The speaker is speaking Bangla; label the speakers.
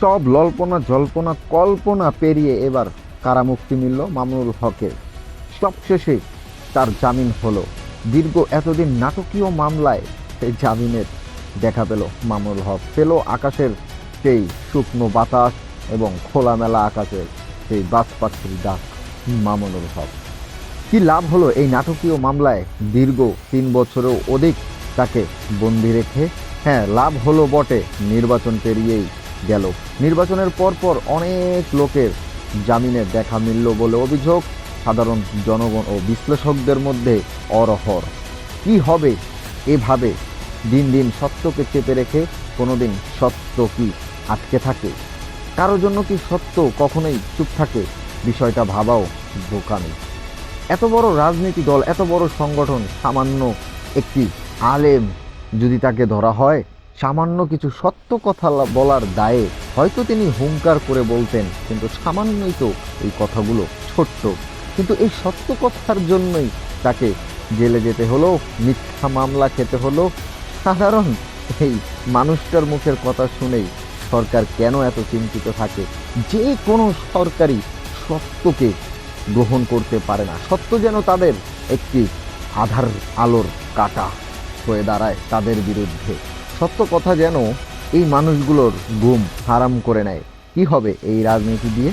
Speaker 1: সব লল্পনা জল্পনা কল্পনা পেরিয়ে এবার কারামুক্তি মিলল মামুনুল হকের সবশেষে তার জামিন হলো। দীর্ঘ এতদিন নাটকীয় মামলায় সেই জামিনের দেখা পেল মামুনুল হক। পেল আকাশের সেই শুকনো বাতাস এবং খোলামেলা আকাশের সেই বাস পাখির ডাক মামুনুল হক। কি লাভ হলো এই নাটকীয় মামলায়? দীর্ঘ তিন বছরেও অধিক তাকে বন্দি রেখে? হ্যাঁ লাভ হলো বটে, নির্বাচন পেরিয়েই গেল। নির্বাচনের পরপর অনেক লোকের জামিনের দেখা মিলল বলে অভিযোগ। সাধারণ জনগণ ও বিশ্লেষকদের মধ্যে অরহর। কি হবে এভাবে? দিন দিন সত্যকে চেপে রেখে কোনোদিন সত্য কি আটকে থাকে? কারও জন্য কি সত্য কখনোই চুপ থাকে? বিষয়টা ভাবাও বোকামি এত বড় রাজনীতি দল, এত বড় সংগঠন, সামান্য একটি আলেম যদি তাকে ধরা হয়, সামান্য কিছু সত্য কথা বলার দায়ে হয়তো তিনি হুঙ্কার করে বলতেন, কিন্তু সামান্যই তো এই কথাগুলো ছোট্ট। কিন্তু এই সত্য কথার জন্যই তাকে জেলে যেতে হলো, মিথ্যা মামলা খেতে হলো। সাধারণ এই মানুষটার মুখের কথা শুনেই সরকার কেন এত চিন্তিত থাকে? যে কোনো সরকারি সত্যকে গ্রহণ করতে পারে না। সত্য যেন তাদের একটি আধার আলোর কাটা হয়ে দাঁড়ায় তাদের বিরুদ্ধে। সত্য কথা যেন এই মানুষগুলোর গুম হারাম করে নেয়। কি হবে এই রাজনীতি দিয়ে?